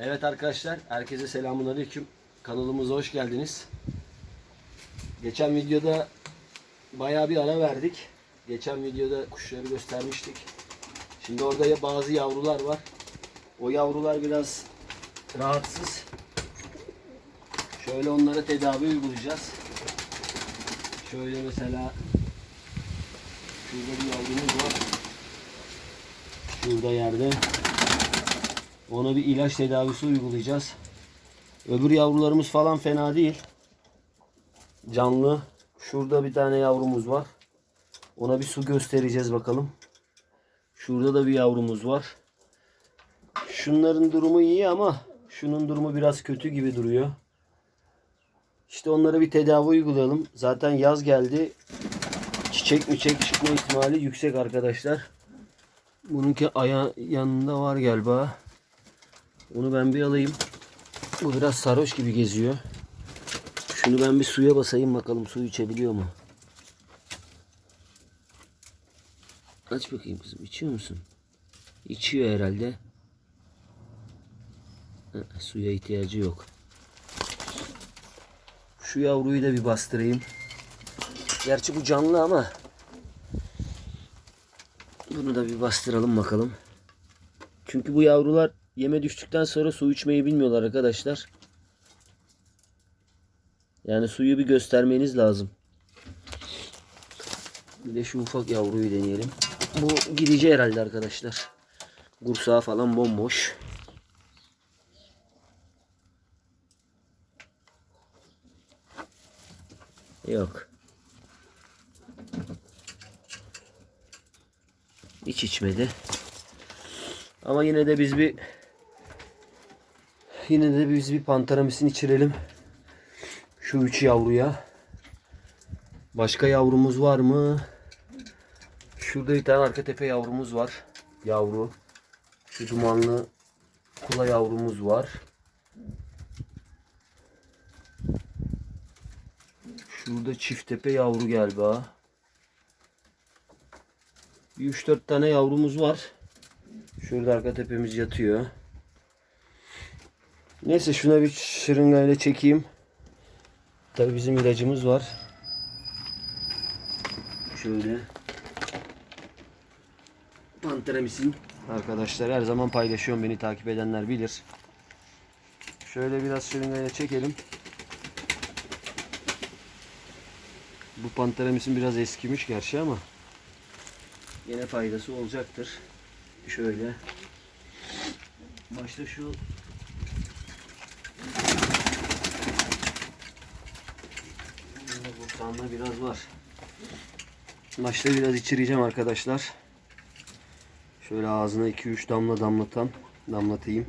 Evet arkadaşlar, herkese selamun aleyküm. Kanalımıza hoş geldiniz. Geçen videoda bayağı bir ara verdik. Geçen videoda kuşları göstermiştik. Şimdi orada ya bazı yavrular var. O yavrular biraz rahatsız. Şöyle onlara tedavi uygulayacağız. Şöyle mesela şurada bir yavrumuz var. Şurada yerde. Ona bir ilaç tedavisi uygulayacağız. Öbür yavrularımız falan fena değil. Canlı. Şurada bir tane yavrumuz var. Ona bir su göstereceğiz bakalım. Şurada da bir yavrumuz var. Şunların durumu iyi ama şunun durumu biraz kötü gibi duruyor. İşte onlara bir tedavi uygulayalım. Zaten yaz geldi. Çiçek mi çek çıkma ihtimali yüksek arkadaşlar. Bununki aya yanında var galiba. Onu ben bir alayım. Bu biraz sarhoş gibi geziyor. Şunu ben bir suya basayım bakalım su içebiliyor mu? Aç bakayım kızım içiyor musun? İçiyor herhalde. Ha, suya ihtiyacı yok. Şu yavruyu da bir bastırayım. Gerçi bu canlı ama bunu da bir bastıralım bakalım. Çünkü bu yavrular yeme düştükten sonra su içmeyi bilmiyorlar arkadaşlar. Yani suyu bir göstermeniz lazım. Bir de şu ufak yavruyu deneyelim. Bu gidici herhalde arkadaşlar. Gursağı falan bomboş. Yok. Hiç içmedi. Ama yine de biz bir yine de biz bir panteramisin içirelim. Şu üç yavruya. Başka yavrumuz var mı? Şurada bir tane arka tepe yavrumuz var. Yavru. Şu dumanlı kula yavrumuz var. Şurada çift tepe yavru galiba. Bir 3-4 tane yavrumuz var. Şurada arka tepemiz yatıyor. Neyse şuna bir şırıngayla çekeyim. Tabi bizim ilacımız var. Şöyle. Panteramisin. Arkadaşlar her zaman paylaşıyorum. Beni takip edenler bilir. Şöyle biraz şırıngayla çekelim. Bu panteramisin biraz eskimiş gerçi ama yine faydası olacaktır. Şöyle. Başta şu Bu biraz var. Başta biraz içireceğim arkadaşlar. Şöyle ağzına 2-3 damla damlatan damlatayım.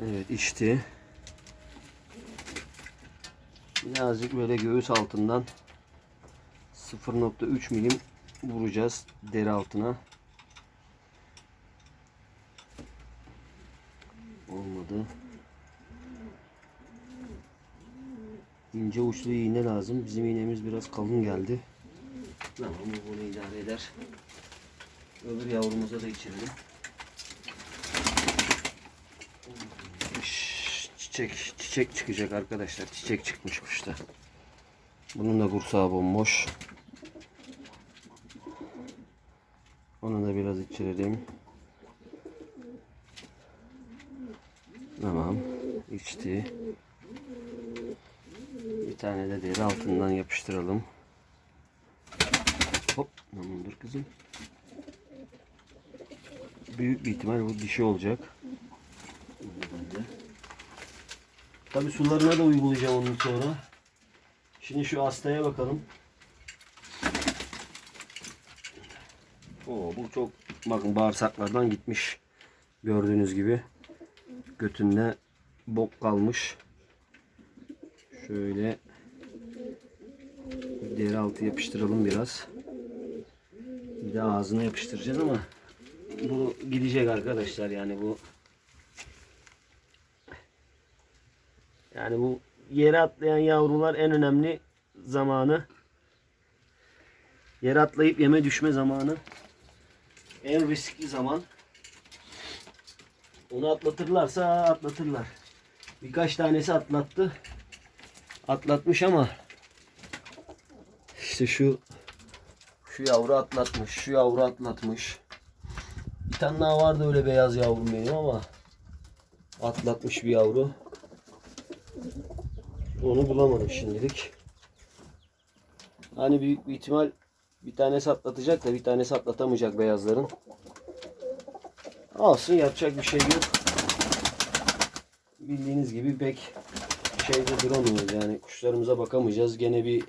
Evet içti. Birazcık böyle göğüs altından 0.3 milim vuracağız deri altına. Olmadı. İnce uçlu iğne lazım. Bizim iğnemiz biraz kalın geldi. Tamam bu bunu idare eder. Öbür yavrumuza da içirelim. Çiçek, çiçek çıkacak arkadaşlar. Çiçek çıkmış kuşta. Bunun da kursağı bomboş. Onu da biraz içirelim. Tamam. içti. Bir tane de deri altından yapıştıralım. Hop. Tamam dur kızım. Büyük bir ihtimal bu dişi olacak. Tabi sularına da uygulayacağım onun sonra. Şimdi şu hastaya bakalım. Oo, bu çok bakın bağırsaklardan gitmiş. Gördüğünüz gibi. Götünde bok kalmış. Şöyle deri altı yapıştıralım biraz. Bir de ağzına yapıştıracağız ama bu gidecek arkadaşlar yani bu yani bu yere atlayan yavrular en önemli zamanı yere atlayıp yeme düşme zamanı en riskli zaman Onu atlatırlarsa atlatırlar. Birkaç tanesi atlattı. Atlatmış ama işte şu şu yavru atlatmış. Şu yavru atlatmış. Bir tane daha vardı öyle beyaz yavrum benim ama atlatmış bir yavru. Onu bulamadım şimdilik. Hani büyük bir ihtimal bir tanesi atlatacak da bir tanesi atlatamayacak beyazların. Olsun yapacak bir şey yok. Bildiğiniz gibi pek şeyde duramıyoruz yani kuşlarımıza bakamayacağız. Gene bir,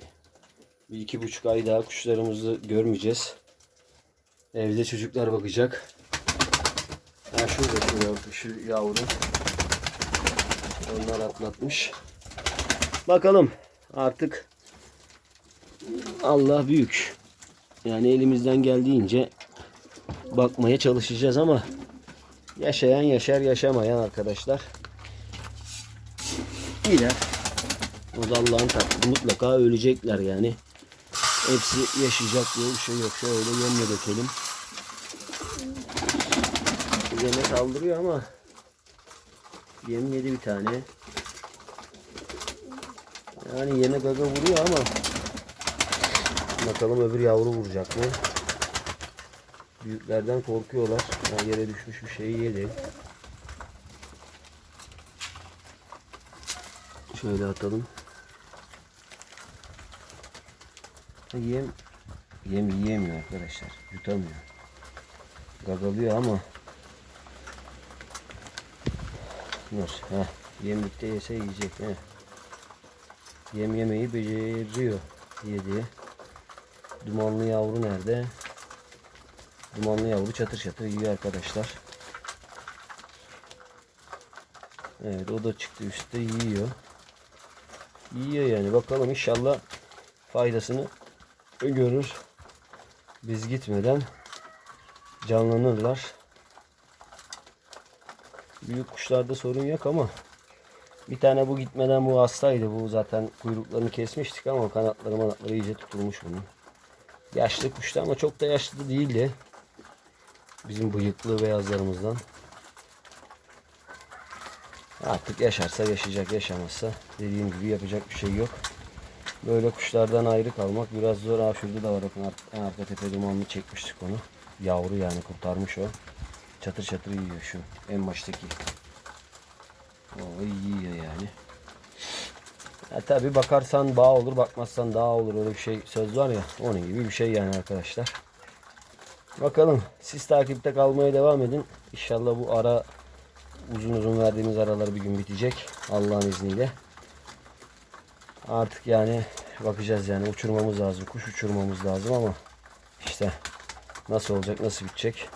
bir iki buçuk ay daha kuşlarımızı görmeyeceğiz. Evde çocuklar bakacak. Ha şurada şu şu yavru. Onlar atlatmış. Bakalım artık Allah büyük. Yani elimizden geldiğince bakmaya çalışacağız ama yaşayan yaşar yaşamayan arkadaşlar. Gider. O da Allah'ın takdiri. Mutlaka ölecekler yani. Hepsi yaşayacak diye bir şey yok. Şöyle yemle dökelim. Yeme saldırıyor ama yem yedi bir tane. Yani yeme gaga vuruyor ama bakalım öbür yavru vuracak mı? Büyüklerden korkuyorlar. Yani yere düşmüş bir şeyi yedi. Şöyle atalım. Yem yem yiyemiyor arkadaşlar. Yutamıyor. Gagalıyor ama Dur. Heh. Yem bitti yese yiyecek. Heh. Yem yemeyi beceriyor. Yedi. Dumanlı yavru nerede? Dumanlı yavru çatır çatır yiyor arkadaşlar. Evet o da çıktı üstte yiyor. Yiyor yani bakalım inşallah faydasını görür. Biz gitmeden canlanırlar. Büyük kuşlarda sorun yok ama bir tane bu gitmeden bu hastaydı. Bu zaten kuyruklarını kesmiştik ama kanatları manatları iyice tutulmuş bunun. Yaşlı kuştu ama çok da yaşlı değildi. Bizim bıyıklı beyazlarımızdan. Artık yaşarsa yaşayacak, yaşamazsa dediğim gibi yapacak bir şey yok. Böyle kuşlardan ayrı kalmak biraz zor. Ha şurada da var bakın en arka tepe dumanlı çekmiştik onu. Yavru yani kurtarmış o. Çatır çatır yiyor şu en baştaki. O yiyor yani. Ya tabi bakarsan bağ olur, bakmazsan daha olur. Öyle bir şey söz var ya. Onun gibi bir şey yani arkadaşlar. Bakalım. Siz takipte kalmaya devam edin. İnşallah bu ara uzun uzun verdiğimiz aralar bir gün bitecek. Allah'ın izniyle. Artık yani bakacağız yani uçurmamız lazım. Kuş uçurmamız lazım ama işte nasıl olacak, nasıl bitecek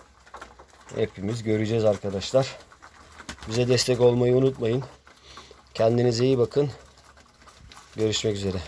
hepimiz göreceğiz arkadaşlar. Bize destek olmayı unutmayın. Kendinize iyi bakın. Görüşmek üzere.